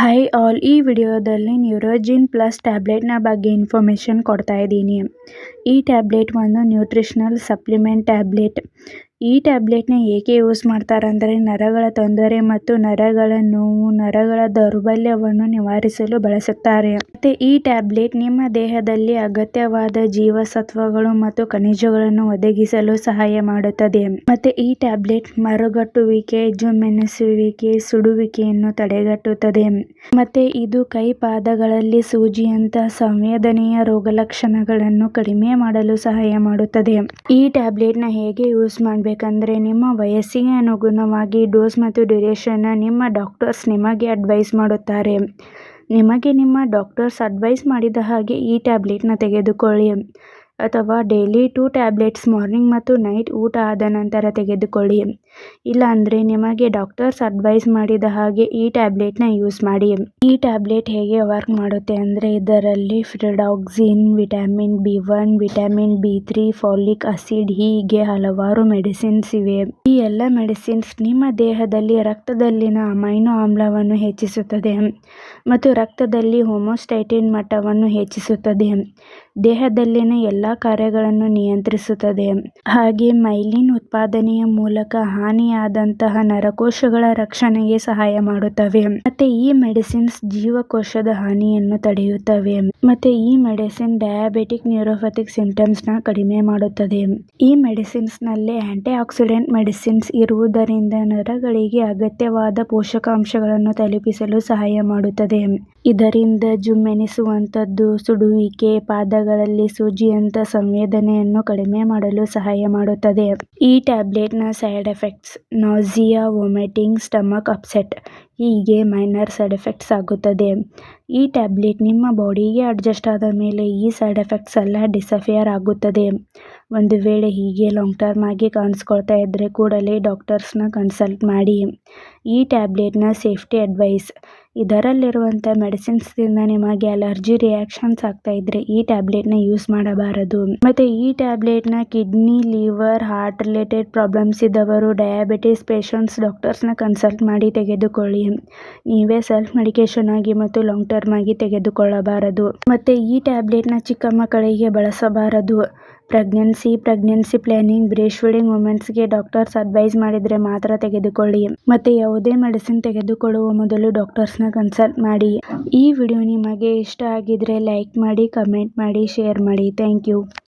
Hi all ಈ ವಿಡಿಯೋದಲ್ಲಿ ನ್ಯೂರೋಜಿನ್ plus ಟ್ಯಾಬ್ಲೆಟ್ನ ಬಗ್ಗೆ ಇನ್ಫಾರ್ಮೇಷನ್ ಕೊಡ್ತಾ ಇದ್ದೀನಿ. ಈ ಟ್ಯಾಬ್ಲೆಟ್ ಒಂದು ನ್ಯೂಟ್ರಿಷನಲ್ ಸಪ್ಲಿಮೆಂಟ್ ಟ್ಯಾಬ್ಲೆಟ್. ಈ ಟ್ಯಾಬ್ಲೆಟ್ನ ಏಕೆ ಯೂಸ್ ಮಾಡ್ತಾರಂದರೆ ನರಗಳ ತೊಂದರೆ ಮತ್ತು ನರಗಳ ನೋವು, ನರಗಳ ದೌರ್ಬಲ್ಯವನ್ನು ನಿವಾರಿಸಲು ಬಳಸುತ್ತಾರೆ. ಮತ್ತು ಈ ಟ್ಯಾಬ್ಲೆಟ್ ನಿಮ್ಮ ದೇಹದಲ್ಲಿ ಅಗತ್ಯವಾದ ಜೀವಸತ್ವಗಳು ಮತ್ತು ಖನಿಜಗಳನ್ನು ಒದಗಿಸಲು ಸಹಾಯ ಮಾಡುತ್ತದೆ. ಮತ್ತೆ ಈ ಟ್ಯಾಬ್ಲೆಟ್ ಮರುಗಟ್ಟುವಿಕೆ ಜುಮ್ಮೆನಿಸುವಿಕೆ ಸುಡುವಿಕೆಯನ್ನು ತಡೆಗಟ್ಟುತ್ತದೆ. ಮತ್ತೆ ಇದು ಕೈ ಪಾದಗಳಲ್ಲಿ ಸೂಜಿಯಂತಹ ಸಂವೇದನೆಯ ರೋಗಲಕ್ಷಣಗಳನ್ನು ಕಡಿಮೆ ಮಾಡಲು ಸಹಾಯ ಮಾಡುತ್ತದೆ. ಈ ಟ್ಯಾಬ್ಲೆಟ್ನ ಹೇಗೆ ಯೂಸ್ ಮಾಡಬೇಕಂದ್ರೆ ನಿಮ್ಮ ವಯಸ್ಸಿಗೆ ಅನುಗುಣವಾಗಿ ಡೋಸ್ ಮತ್ತು ಡ್ಯುರೇಷನ್ನ ನಿಮ್ಮ ಡಾಕ್ಟರ್ಸ್ ನಿಮಗೆ ಅಡ್ವೈಸ್ ಮಾಡುತ್ತಾರೆ. ನಿಮಗೆ ನಿಮ್ಮ ಡಾಕ್ಟರ್ಸ್ ಅಡ್ವೈಸ್ ಮಾಡಿದ ಹಾಗೆ ಈ ಟ್ಯಾಬ್ಲೆಟ್ನ ತೆಗೆದುಕೊಳ್ಳಿ. ಅಥವಾ ಡೈಲಿ ಟೂ ಟ್ಯಾಬ್ಲೆಟ್ಸ್ ಮಾರ್ನಿಂಗ್ ಮತ್ತು ನೈಟ್ ಊಟ ಆದ ನಂತರ ತೆಗೆದುಕೊಳ್ಳಿ. ಇಲ್ಲಾಂದರೆ ನಿಮಗೆ ಡಾಕ್ಟರ್ಸ್ ಅಡ್ವೈಸ್ ಮಾಡಿದ ಹಾಗೆ ಈ ಟ್ಯಾಬ್ಲೆಟ್ನ ಯೂಸ್ ಮಾಡಿ. ಈ ಟ್ಯಾಬ್ಲೆಟ್ ಹೇಗೆ ವರ್ಕ್ ಮಾಡುತ್ತೆ ಅಂದರೆ ಇದರಲ್ಲಿ pyridoxine vitamin B one vitamin B three folic acid ಹೀಗೆ ಹಲವಾರು ಮೆಡಿಸಿನ್ಸ್ ಇವೆ. ಈ ಎಲ್ಲ ಮೆಡಿಸಿನ್ಸ್ ನಿಮ್ಮ ದೇಹದಲ್ಲಿ ರಕ್ತದಲ್ಲಿನ ಅಮೈನೋ ಆಮ್ಲವನ್ನು ಹೆಚ್ಚಿಸುತ್ತದೆ ಮತ್ತು ರಕ್ತದಲ್ಲಿ ಹೋಮೋಸ್ಟೈಟಿನ್ ಮಟ್ಟವನ್ನು ಹೆಚ್ಚಿಸುತ್ತದೆ. ದೇಹದಲ್ಲಿನ ಎಲ್ಲ ಕಾರ್ಯಗಳನ್ನು ನಿಯಂತ್ರಿಸುತ್ತದೆ. ಹಾಗೆ ಮೈಲಿನ್ ಉತ್ಪಾದನೆಯ ಮೂಲಕ ಹಾನಿಯಾದಂತಹ ನರಕೋಶಗಳ ರಕ್ಷಣೆಗೆ ಸಹಾಯ ಮಾಡುತ್ತವೆ. ಮತ್ತೆ ಈ ಮೆಡಿಸಿನ್ಸ್ ಜೀವಕೋಶದ ಹಾನಿಯನ್ನು ತಡೆಯುತ್ತವೆ. ಮತ್ತೆ ಈ ಮೆಡಿಸಿನ್ ಡಯಾಬೆಟಿಕ್ ನ್ಯೂರೋಪತಿಕ್ ಸಿಂಟಮ್ಸ್ನ ಕಡಿಮೆ ಮಾಡುತ್ತದೆ. ಈ ಮೆಡಿಸಿನ್ಸ್ನಲ್ಲಿ ಆಂಟಿ ಆಕ್ಸಿಡೆಂಟ್ ಮೆಡಿಸಿನ್ಸ್ ಇರುವುದರಿಂದ ನರಗಳಿಗೆ ಅಗತ್ಯವಾದ ಪೋಷಕಾಂಶಗಳನ್ನು ತಲುಪಿಸಲು ಸಹಾಯ ಮಾಡುತ್ತದೆ. ಇದರಿಂದ ಜುಮ್ಮೆನಿಸುವಂತದ್ದು ಸುಡುವಿಕೆ ಪಾದಗಳಲ್ಲಿ ಸೂಜಿಯಂತ ಸಂವೇದನೆಯನ್ನು ಕಡಿಮೆ ಮಾಡಲು ಸಹಾಯ ಮಾಡುತ್ತದೆ. ಈ ಟ್ಯಾಬ್ಲೆಟ್ನ side effects, nausea vomiting, stomach upset ಹೀಗೆ ಮೈನರ್ ಸೈಡ್ ಎಫೆಕ್ಟ್ಸ್ ಆಗುತ್ತದೆ. ಈ ಟ್ಯಾಬ್ಲೆಟ್ ನಿಮ್ಮ ಬಾಡಿಗೆ ಅಡ್ಜಸ್ಟ್ ಆದ ಮೇಲೆ ಈ ಸೈಡ್ ಎಫೆಕ್ಟ್ಸ್ ಎಲ್ಲ ಡಿಸಫಿಯರ್ ಆಗುತ್ತದೆ. ಒಂದು ವೇಳೆ ಹೀಗೆ ಲಾಂಗ್ ಟರ್ಮ್ ಆಗಿ ಕಾಣಿಸ್ಕೊಳ್ತಾ ಇದ್ದರೆ ಕೂಡಲೇ ಡಾಕ್ಟರ್ಸ್ನ ಕನ್ಸಲ್ಟ್ ಮಾಡಿ. ಈ ಟ್ಯಾಬ್ಲೆಟ್ನ ಸೇಫ್ಟಿ ಅಡ್ವೈಸ್ ಇದರಲ್ಲಿರುವಂಥ ಮೆಡಿಸಿನ್ಸ್ದಿಂದ ನಿಮಗೆ ಅಲರ್ಜಿ ರಿಯಾಕ್ಷನ್ಸ್ ಆಗ್ತಾ ಇದ್ದರೆ ಈ ಟ್ಯಾಬ್ಲೆಟ್ನ ಯೂಸ್ ಮಾಡಬಾರದು. ಮತ್ತು ಈ ಟ್ಯಾಬ್ಲೆಟ್ನ kidney liver heart related problems ಇದ್ದವರು ಡಯಾಬಿಟಿಸ್ ಪೇಷಂಟ್ಸ್ ಡಾಕ್ಟರ್ಸ್ನ ಕನ್ಸಲ್ಟ್ ಮಾಡಿ ತೆಗೆದುಕೊಳ್ಳಿ. ನೀವೇ ಸೆಲ್ಫ್ ಮೆಡಿಕೇಶನ್ ಆಗಿ ಮತ್ತು ಲಾಂಗ್ ಟರ್ಮ್ ಆಗಿ ತೆಗೆದುಕೊಳ್ಳಬಾರದು. ಮತ್ತು ಈ ಟ್ಯಾಬ್ಲೆಟ್ನ ಚಿಕ್ಕ ಮಕ್ಕಳಿಗೆ ಬಳಸಬಾರದು. Pregnancy pregnancy planning breast feeding ವುಮೆನ್ಸ್ಗೆ doctors advice ಮಾಡಿದರೆ ಮಾತ್ರ ತೆಗೆದುಕೊಳ್ಳಿ. ಮತ್ತು ಯಾವುದೇ ಮೆಡಿಸಿನ್ ತೆಗೆದುಕೊಳ್ಳುವ ಮೊದಲು ಡಾಕ್ಟರ್ಸ್ನ ಕನ್ಸಲ್ಟ್ ಮಾಡಿ. ಈ ವಿಡಿಯೋ ನಿಮಗೆ ಇಷ್ಟ ಆಗಿದ್ರೆ ಲೈಕ್ ಮಾಡಿ, ಕಮೆಂಟ್ ಮಾಡಿ, ಶೇರ್ ಮಾಡಿ. Thank you.